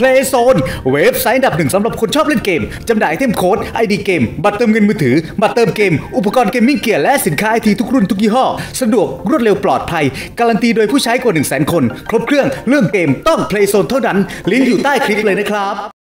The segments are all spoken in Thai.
Playzone เว็บไซต์ดับหนึ่งสำหรับคนชอบเล่นเกม จำหน่ายไอเทมโค้ด ID เกม บัตรเติมเงินมือถือ บัตรเติมเกม อุปกรณ์เกมมิ่งเกียร์และสินค้าไอทีทุกรุ่นทุกยี่ห้อ สะดวกรวดเร็วปลอดภัย การันตีโดยผู้ใช้กว่า 1 0 0 0 0 0 คน ครบเครื่องเรื่องเกมต้อง Playzone เท่านั้น ลิงก์อยู่ใต้คลิปเลยนะครับ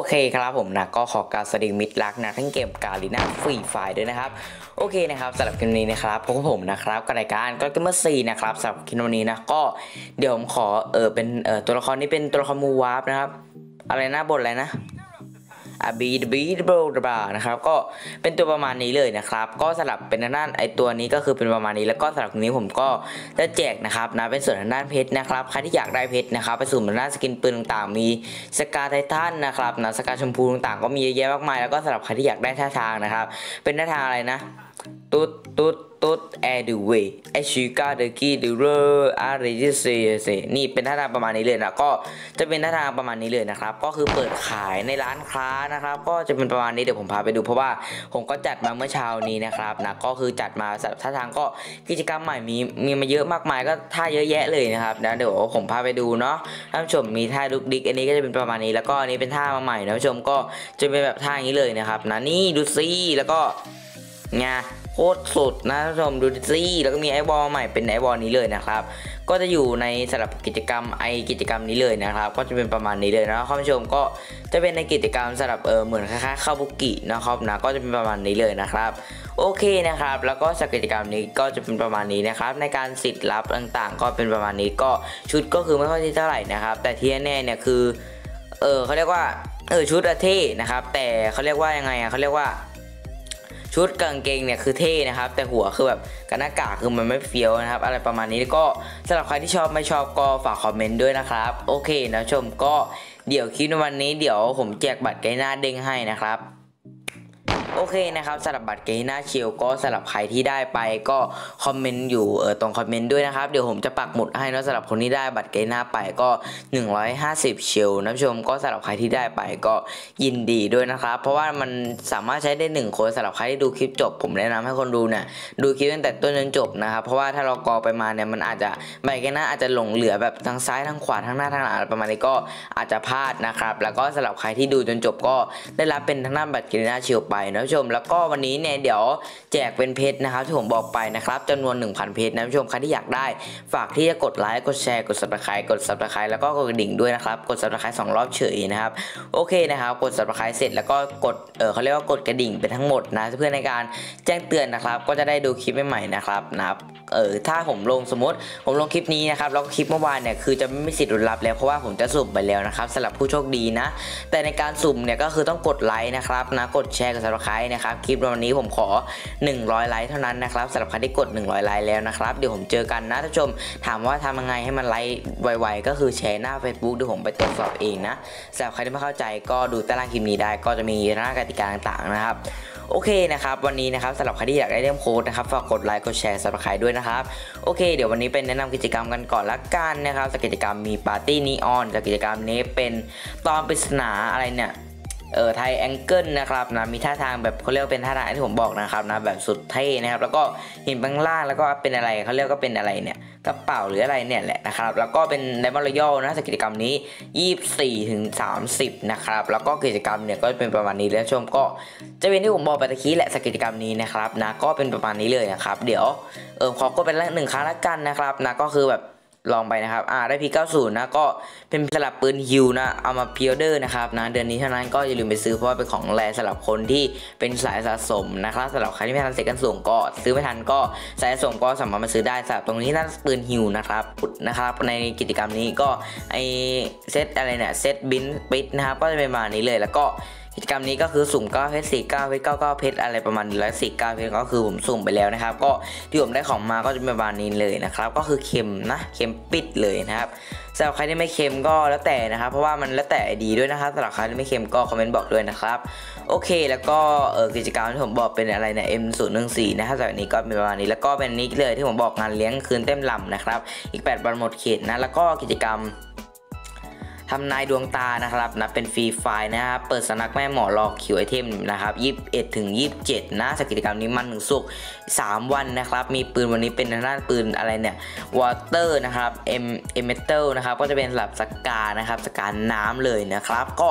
โอเคครับผมนะก็ขอกรารสวัสดีมิตรรักนะทั้งเกมการลีน่าฟรีไฟด้วยนะครับโอเคนะครับสำหรับคลิปนี้นะครับพบกับผมนะครับกับรายการก็เกมเมอร์ซีนะครับสำหรับคลิปนี้นะก็เดี๋ยวผมขอเออเป็นเออตัวละครนี้เป็นตัวละครมูวาร์ปนะครับอะไรนะบทอะไรนะ บีดบีดบลบานะครับก็เป็นตัวประมาณนี้เลยนะครับ ก็สลับเป็นด้านไอตัวนี้ก็คือเป็นประมาณนี้แล้วก็สำหรับนี้ผมก็จะแจกนะครับนะเป็นส่วนทางด้านเพชรนะครับใครที่อยากได้เพชรนะครับไปสุ่มด้านสกินปืนต่างๆ มีสกาไททันนะครับนะสกาชมพูต่างๆ ก็มีเยอะแยะมากมายแล้วก็สำหรับใครที่อยากได้ท่าทางนะครับ เป็นท่าทางอะไรนะ ตุ๊ดตุ๊ดตุ๊ดแอร์ดูเวไอชิกาเดกี้ดูเรอร์อาร์เรจิเซเซนี่เป็นท่าทางประมาณนี้เลยนะ ก็จะเป็นท่าทางประมาณนี้เลยนะครับ ก็คือเปิดขายในร้านค้านะครับ ก็จะเป็นประมาณนี้เดี๋ยวผมพาไปดูเพราะว่าผมก็จัดมาเมื่อเช้านี้นะครับนะ ก็คือจัดมาสำหรับท่าทางก็กิจกรรมใหม่มีมีมาเยอะมากมายก็ท่าเยอะแยะเลยนะครับนะเดี๋ยวผมพาไปดูเนาะท่านผู้ชมมีท่าลุกดิกอันนี้ก็จะเป็นประมาณนี้ แล้วก็อันนี้เป็นท่ามาใหม่นะท่านผู้ชมก็จะเป็นแบบท่าอย่างนี้เลยนะครับนะนี่ดูซิแล้วก็ ไงโคตรสุดนะท่านผู้ชมดูสิแล้วก็มีไอวอลใหม่เป็นไอวอลนี้เลยนะครับ ก็จะอยู่ในสำหรับกิจกรรมไอกิจกรรมนี้เลยนะครับ ก็จะเป็นประมาณนี้เลยนะท่านผู้ชมก็จะเป็นในกิจกรรมสำหรับเออเหมือนคล้ายๆข้าบุกินะครับนะก็จะเป็นประมาณนี้เลยนะครับโอเคนะครับ แล้วก็สกิจกรรมนี้ก็จะเป็นประมาณนี้นะครับ ในการสิทธิ์รับต่างๆ ก็เป็นประมาณนี้ก็ชุดก็คือไม่ค่อยที่เท่าไหร่นะครับ แต่ที่แน่เนี่ยคือ เออเขาเรียกว่าเออชุดอะเท่นะครับ แต่เขาเรียกว่ายังไงอะเขาเรียกว่า ชุดกางเกงเนี่ยคือเท่นะครับ แต่หัวคือแบบกับหน้ากากคือมันไม่เฟี้ยวนะครับ อะไรประมาณนี้ก็สำหรับใครที่ชอบไม่ชอบก็ฝากคอมเมนต์ด้วยนะครับ โอเคนะชมก็เดี๋ยวคลิปในวันนี้เดี๋ยวผมแจกบัตรไกด์หน้าเด้งให้นะครับ โอเคนะครับสำหรับบัตรเกย์หน้าเชียวก็สำหรับใครที่ได้ไปก็คอมเมนต์อยู่เออตรงคอมเมนต์ด้วยนะครับ เดี๋ยวผมจะปักหมุดให้นะสำหรับคนที่ได้บัตรเกย์หน้าไปก็ 150 เชียวนะชมก็สำหรับใครที่ได้ไปก็ยินดีด้วยนะครับ เพราะว่ามันสามารถใช้ได้ 1 คนสำหรับใครที่ดูคลิปจบ ผมแนะนำให้คนดูเนี่ยดูคลิปตั้งแต่ต้นจนจบนะครับ เพราะว่าถ้าเรากอไปมาเนี่ยมันอาจจะบัตรเกย์หน้าอาจจะหลงเหลือแบบทางซ้ายทางขวาทางหน้าทางหลังประมาณนี้ก็อาจจะพลาดนะครับแล้วก็สำหรับใครที่ดูจนจบก็ได้รับเป็นทางด้าบัตรเกย์หน้าเชียวไปนะผู้ชม แล้วก็วันนี้เนี่ยเดี๋ยวแจกเป็นเพชรนะครับที่ผมบอกไปนะครับจำนวน 1,000 เพชรนะผู้ชมใครที่อยากได้ ฝากที่จะกดไลค์กดแชร์กด subscribe กด subscribe แล้วก็กดกระดิ่งด้วยนะครับกด subscribe สองรอบเฉยนะครับโอเคนะครับกด subscribe เสร็จแล้วก็กดเออเขาเรียกว่ากดกระดิ่งไปทั้งหมดนะเพื่อในการแจ้งเตือนนะครับ ก็จะได้ดูคลิปใหม่ๆนะครับนะครับเออถ้าผมลงสมมติผมลงคลิปนี้นะครับแล้วก็คลิปเมื่อวานเนี่ยคือจะไม่มีสิทธิ์ลุ้นรับแล้วเพราะว่าผมจะสุ่มไปแล้วนะครับสำหรับผู้โชคดีนะ แต่ในการสุ่มเนี่ยก็คือต้องกดไลค์นะครับนะกดแชร์กด subscribe นะครับ คลิปวันนี้ผมขอ 100 ไลค์เท่านั้นนะครับสำหรับใครที่กด 100 ไลค์แล้วนะครับ เดี๋ยวผมเจอกันนะท่านผู้ชม ถามว่าทำยังไงให้มันไลค์ไวๆ ก็คือแชร์หน้า Facebook เดี๋ยวผมไปตรวจสอบเองนะสำหรับใครที่ไม่เข้าใจก็ดูใต้ล่างคลิปนี้ได้ ก็จะมีหน้ากติกาต่างๆนะครับโอเคนะครับวันนี้นะครับสำหรับใครที่อยากได้เล่มโค้ดนะครับฝากกดไลค์กดแชร์สับสไครด้วยนะครับโอเค เดี๋ยววันนี้เป็นแนะนำกิจกรรมกันก่อนละกันนะครับจากกิจกรรมมีปาร์ตี้นีออนจากกิจกรรมนี้เป็นตอนปริศนาอะไรเนี่ย เออไทยแองเกิลนะครับนะมีท่าทางแบบเขาเรียกเป็นท่าทางที่ผมบอกนะครับนะแบบสุดเท่นะครับแล้วก็หินบางล่างแล้วก็เป็นอะไรเขาเรียกว่าเป็นอะไรเนี่ยกระเป๋าหรืออะไรเนี่ยแหละนะครับแล้วก็เป็นไดมอนด์รอยัลนะกิจกรรมนี้ 24ถึง30นะครับแล้วก็กิจกรรมเนี่ยก็เป็นประมาณนี้แล้วชมก็จะเป็นที่ผมบอกไปตะกี้แหละสกกิจกรรมนี้นะครับนะก็เป็นประมาณนี้เลยนะครับ เดี๋ยวเออขอกดเป็นละหนึ่งครั้งละกันนะครับนะก็คือแบบ ลองไปนะครับ อ่าได้พี90 นะ ก็เป็นสลับปืนฮิวนะ เอามาพิออเดอร์นะครับนะ เดือนนี้เท่านั้นก็อย่าลืมไปซื้อเพราะว่าเป็นของแรสำหรับคนที่เป็นสายสะสมนะครับสำหรับใครที่ไม่ทันเสร็กันส่งก็ ซื้อไม่ทันก็สายสะสมก็สามารถมาซื้อได้สำหรับตรงนี้น่าปืนฮิวนะครับนะครับ ในกิจกรรมนี้ก็ไอเซตอะไรเนี่ยเซตบินปิดนะครับ ก็จะเป็นมานี้เลยแล้วก็ กิจกรรมนี้ก็คือสุ่ม9เพชร4 9เพชร9 9เพชรอะไรประมาณนี้แล้ว4 9เพชรก็คือผมสุ่มไปแล้วนะครับ ก็ที่ผมได้ของมาก็จะเป็นประมาณนี้เลยนะครับ ก็คือเค็มนะเค็มปิดเลยนะครับสำหรับใครที่ไม่เค็มก็แล้วแต่นะครับ เพราะว่ามันแล้วแต่ดีด้วยนะครับสำหรับใครที่ไม่เค็มก็คอมเมนต์บอกด้วยนะครับ โอเค แล้วก็เออกิจกรรมที่ผมบอกเป็นอะไรเนี่ย M014 นะครับสำหรับนี้ก็เป็นประมาณนี้ แล้วก็เป็นนี้เลยที่ผมบอกงานเลี้ยงคืนเต็มลำนะครับ อีก 8 วันหมดเขตนะ แล้วก็กิจกรรม ทำนายดวงตานะครับนะเป็นฟรีไฟล์นะครับเปิดสนักแม่หมอรอคิวไอเทมนะครับ21ถึง27 นะสกิจกรรมนี้มันถึงสุก3วันนะครับ มีปืนวันนี้เป็นทางด้านปืนอะไรเนี่ยวอเตอร์นะครับเอ็มเอเมเตลนะครับก็จะเป็นสลับสกานะครับสกาน้ำเลยนะครับ ก็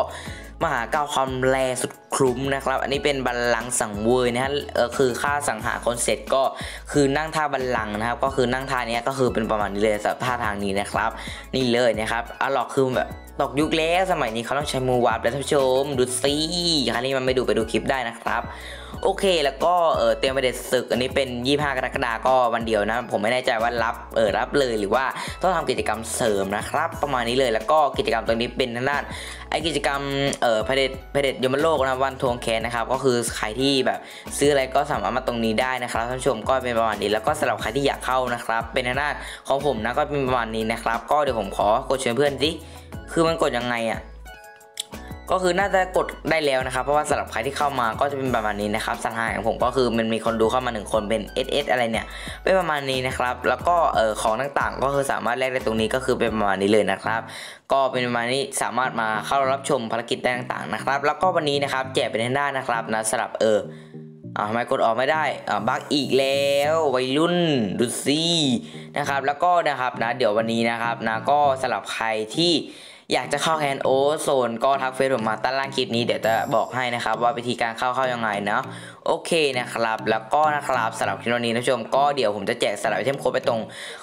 มหาเก้าความแรงสุดคลุ้มนะครับ อันนี้เป็นบัลลังก์สังเวยนะฮะเออคือค่าสังหารคนเสร็จก็คือนั่งท่าบัลลังก์นะครับ ก็คือนั่งท่านี้ก็คือเป็นประมาณนี้เลยสำหรับท่าทางนี้นะครับ นี่เลยนะครับอะล็อกคือแบบ ตกยุคแล้วสมัยนี้เขาต้องใช้มือวาร์ปแล้วท่านผู้ชม ดูสิครั้นี้มันไม่ดูไปดูคลิปได้นะครับ โอเคแล้วก็เออเตรียมไปเด็ดศึก อันนี้เป็น 25 กรกฎาคมก็วันเดียวนะ ผมไม่แน่ใจว่ารับเออรับเลยหรือว่าต้องทำกิจกรรมเสริมนะครับ ประมาณนี้เลยแล้วก็กิจกรรมตรงนี้เป็นทางด้านไอกิจกรรมเออพเดชพเดชยมโลกนะวันทวงแคนนะครับก็คือใครที่แบบซื้ออะไรก็สามารถมาตรงนี้ได้นะครับท่านผู้ชมก็เป็นประมาณนี้แล้วก็สำหรับใครที่อยากเข้านะครับ เป็นทางด้านของผมนะก็เป็นประมาณนี้นะครับ ก็เดี๋ยวผมขอกดเชิญเพื่อนสิ คือมันกดยังไงอะก็คือน่าจะกดได้แล้วนะครับ เพราะว่าสำหรับใครที่เข้ามาก็จะเป็นประมาณนี้นะครับสถานของผมก็คือมันมีคนดูเข้ามาหนึ่งคนเป็น SS อะไรเนี่ยเป็นประมาณนี้นะครับ แล้วก็เออของต่างๆ ก็คือสามารถแลกได้ตรงนี้ก็คือเป็นประมาณนี้เลยนะครับ ก็เป็นประมาณนี้สามารถมาเข้ารับชมภารกิจได้ต่างๆนะครับ แล้วก็วันนี้นะครับแจกเป็นทางด้านนะครับนะสำหรับเออ อ่าทำไมกดออกไม่ได้อ่าบั๊กอีกแล้ววัยรุ่นดูซี่นะครับแล้วก็นะครับนะเดี๋ยววันนี้นะครับนะก็สำหรับใครที่อยากจะเข้าแคนโอโซนก็ทักเฟซผมมาใต้ล่างคลิปนี้เดี๋ยวจะบอกให้นะครับว่าวิธีการเข้าเข้ายังไงเนาะ โอเคนะครับ แล้วก็นะครับสำหรับคลิปนี้นะผู้ชมก็เดี๋ยวผมจะแจกสลับไอเทมโค้ดไปตรง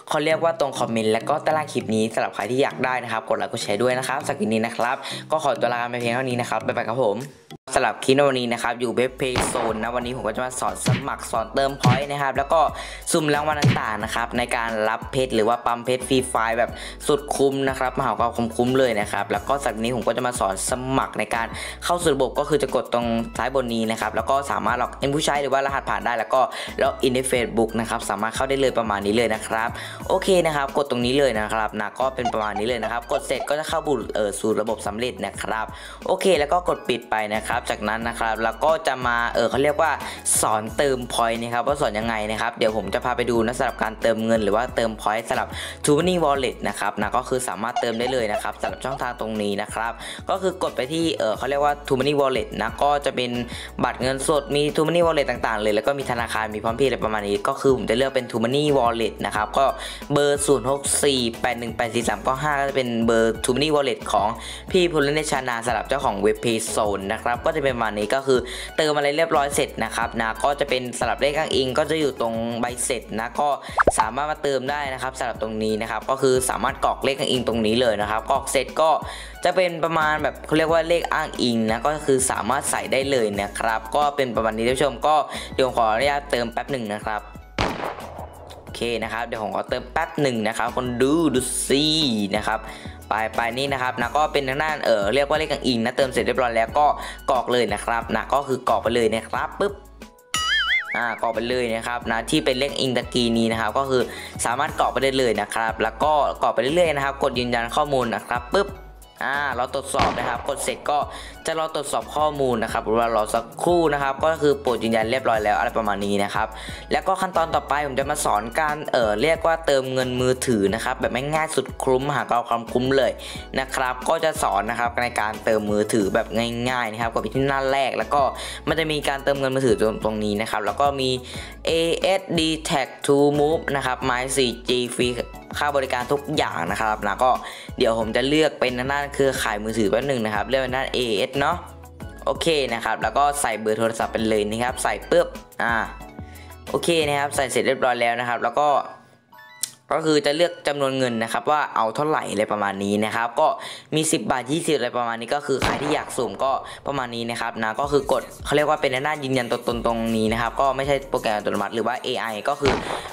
เขาเรียกว่าตรงคอมเมนต์แล้วก็ใต้ล่างคลิปนี้สำหรับใครที่อยากได้นะครับ กดไลค์กดแชร์ด้วยนะครับสักินนี้นะครับ ก็ขอตัวลาไปเพียงเท่านี้นะครับบ๊ายบายครับผมสำหรับคลิปวันนี้นะครับอยู่เว็บเพย์โซนนะวันนี้ผมก็จะมาสอนสมัครสอนเติมพอยต์นะครับแล้วก็ซุ่มรางวัลต่างๆนะครับในการรับเพชรหรือว่าปั๊มเพชรฟรีไฟล์แบบสุดคุ้มนะครับมหาความคุ้มคุ้มเลยนะครับแล้วก็สัปดาห์นี้ผมก็จะมาสอนสมัครในการเข้าสู่ระบบก็คือจะกดตรงซ้ายบนนี้นะครับแล้วก็สามารถล็อกเอินผู้ใช้หรือว่ารหัสผ่านได้แล้วก็ล็อกอินใน Facebook นะครับสามารถเข้าได้เลยประมาณนี้เลยนะครับโอเคนะครับกดตรงนี้เลยนะครับนะก็เป็นประมาณนี้เลยนะครับ กดเสร็จก็จะเข้าบุเออสู่ระบบสำเร็จนะครับโอเค แล้วก็กดปิดไปนะครับ จากนั้นนะครับแล้วก็จะมาเออเขาเรียกว่าสอนเติมพอยต์นะครับว่าสอนยังไงนะครับเดี๋ยวผมจะพาไปดูนะสำหรับการเติมเงิน หรือว่าเติมพอยต์สำหรับ t ู m นี่วอลเล็ตนะครับนะก็คือสามารถเติมได้เลยนะครับสำหรับช่องทางตรงนี้นะครับก็คือกดไปที่เออเขาเรียกว่า t ู m นี่วอลเล็ตนะก็จะเป็นบัตรเงินสดมี t ู m นี่วอลเล็ตต่างๆ เลยแล้วก็มีธนาคารมีพร้อมเพย์อะไรประมาณนี้ ก็คือผมจะเลือกเป็น t ู m นี่วอลเล็ตนะครับก็เบอร์ 0 6 4 8 1 8 4 3 9 5 ก็จะเป็นเบอร์ t ู m นี่วอลเล็ตของพี่พลเนชานาสำหรับเจ้าของเว็บเพย์โซนนะครับก็จะเป็นประมาณนี้ก็คือเติมอะไรเรียบร้อยเสร็จนะครับนะก็จะเป็นสลับเลขอ้างอิง ก็จะอยู่ตรงใบเสร็จนะก็สามารถมาเติมได้นะครับสำหรับตรงนี้นะครับก็คือสามารถกรอกเลขอ้างอิงตรงนี้เลยนะครับกรอกเสร็จก็ จะเป็นประมาณแบบเขาเรียกว่าเลขอ้างอิงนะก็คือสามารถใส่ได้เลยนะครับ ก็เป็นประมาณนี้ท่านผู้ชมก็เดี๋ยวขออนุญาตเติมแป๊บหนึ่งนะครับโอเคนะครับเดี๋ยวผมขอเติมแป๊บหนึ่งนะครับคนดูดูซี่นะครับไปไปนี่นะครับนะก็เป็นทางด้านเออเรียกว่าเลขกังอิงนะเติมเสร็จเรียบร้อยแล้วก็กรอกเลยนะครับนะก็คือกรอกไปเลยนะครับปุ๊บอ่ากรอกไปเลยนะครับนะที่เป็นเลขอิงตะกีนี้นะครับ ก็คือสามารถกรอกไปได้เลยนะครับ แล้วก็กรอกไปเรื่อยๆนะครับ กดยืนยันข้อมูลนะครับปุ๊บ อ่าเราตรวจสอบนะครับกดเสร็จก็ จะรอตรวจสอบข้อมูลนะครับหรือว่ารอสักครู่นะครับ ก็คือโปรดยืนยันเรียบร้อยแล้วอะไรประมาณนี้นะครับ แล้วก็ขั้นตอนต่อไปผมจะมาสอนการเออเรียกว่าเติมเงินมือถือนะครับ แบบง่ายสุดคุ้มหากเอาความคุ้มเลยนะครับ ก็จะสอนนะครับในการเติมมือถือแบบง่ายๆนะครับกดไปที่หน้าแรก แล้วก็มันจะมีการเติมเงินมือถือตรงตรงนี้นะครับ แล้วก็มี ASD Tag to Move นะครับ My 4G ฟรีค่าบริการทุกอย่างนะครับนะก็เดี๋ยวผมจะเลือกเป็นด้านเครือข่ายมือถือแป๊บหนึ่งนะครับ เลือกเป็นด้าน AS เนาะโอเคนะครับแล้วก็ใส่เบอร์โทรศัพท์เป็นเลยนะครับ ใส่ปุ๊บอ่าโอเคนะครับ ใส่เสร็จเรียบร้อยแล้วนะครับ แล้วก็ ก็คือจะเลือกจำนวนเงินนะครับว่าเอาเท่าไหร่อะไรประมาณนี้นะครับ ก็มี 10 บาท 20อะไรประมาณนี้ก็คือใครที่อยากสุ่มก็ประมาณนี้นะครับนะก็คือกดเขาเรียกว่าเป็นหน้ายืนยันตัวตนตรงนี้นะครับก็ไม่ใช่โปรแกรมอัตโนมัติหรือว่า AI ก็คือ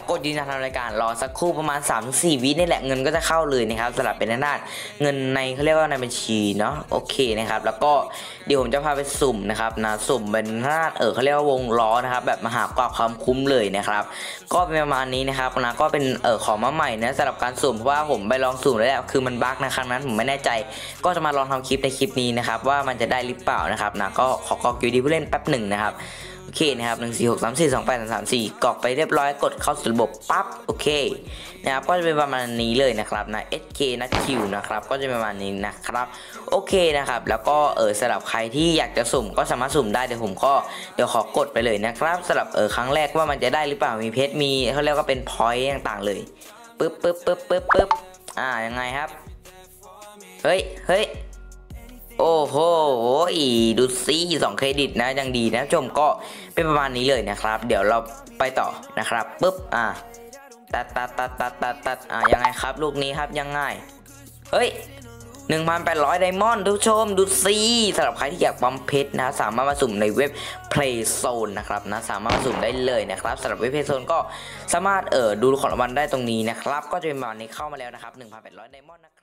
กดยืนยันทำรายการรอสักครู่ประมาณ 3-4 วินี่แหละเงินก็จะเข้าเลยนะครับสำหรับเป็นหน้าเงินในเขาเรียกว่าในบัญชีเนาะโอเคนะครับแล้วก็เดี๋ยวผมจะพาไปสุ่มนะครับนะสุ่มเป็นหน้าเออเขาเรียกว่าวงล้อนะครับแบบมหากราบความคุ้มเลยนะครับก็เป็นประมาณนี้นะครับนะก็เป็นเออของมาใหม่นะสำหรับการสุ่มเพราะว่าผมไปลองสุ่มแล้วแหละคือมันบั๊กนะครั้งนั้นผมไม่แน่ใจ ก็จะมาลองทำคลิปในคลิปนี้นะครับว่ามันจะได้หรือเปล่านะครับนะก็ขอกอกอยู่ดีผู้เล่นแป๊บหนึ่งนะครับ โอเคนะครับหนึ่งสี่หกสามสี่สองแปดสามสี่กรอกไปเรียบร้อยกดเข้าสู่ระบบปั๊บโอเคนะครับก็จะเป็นประมาณนี้เลยนะครับนะ SK นะ Q นะครับก็จะเป็นประมาณนี้นะครับโอเคนะครับ แล้วก็เออสำหรับใครที่อยากจะสุ่มก็สามารถสุ่มได้เดี๋ยวผมก็เดี๋ยวขอกดไปเลยนะครับสำหรับเออครั้งแรกว่ามันจะได้หรือเปล่ามีเพชรมีเขาเรียกว่าเป็นพอยต์ต่างๆเลยปึ๊บปึ๊บปึ๊บปึ๊บปึ๊บอ่ายังไงครับเฮ้ยเฮ้ย โอ้โหดูซิสองเครดิตนะยังดีนะชมก็เป็นประมาณนี้เลยนะครับ เดี๋ยวเราไปต่อนะครับปุ๊บอะตัดตัดตัดตัดตัดตัดอะยังไงครับ ลูกนี้ครับยังไงเฮ้ย1,800 ไดมอนด์ทุกชมดูซิสำหรับใครที่อยากปั๊มเพชรนะสามารถมาสุ่มในเว็บ Playzone นะครับนะสามารถมาสุ่มได้เลยนะครับสำหรับเว็บ Playzone ก็สามารถเออดูของรางวัลได้ตรงนี้นะครับ ก็จะเป็นประมาณนี้เข้ามาแล้วนะครับ1,800 ไดมอนด์นะครับ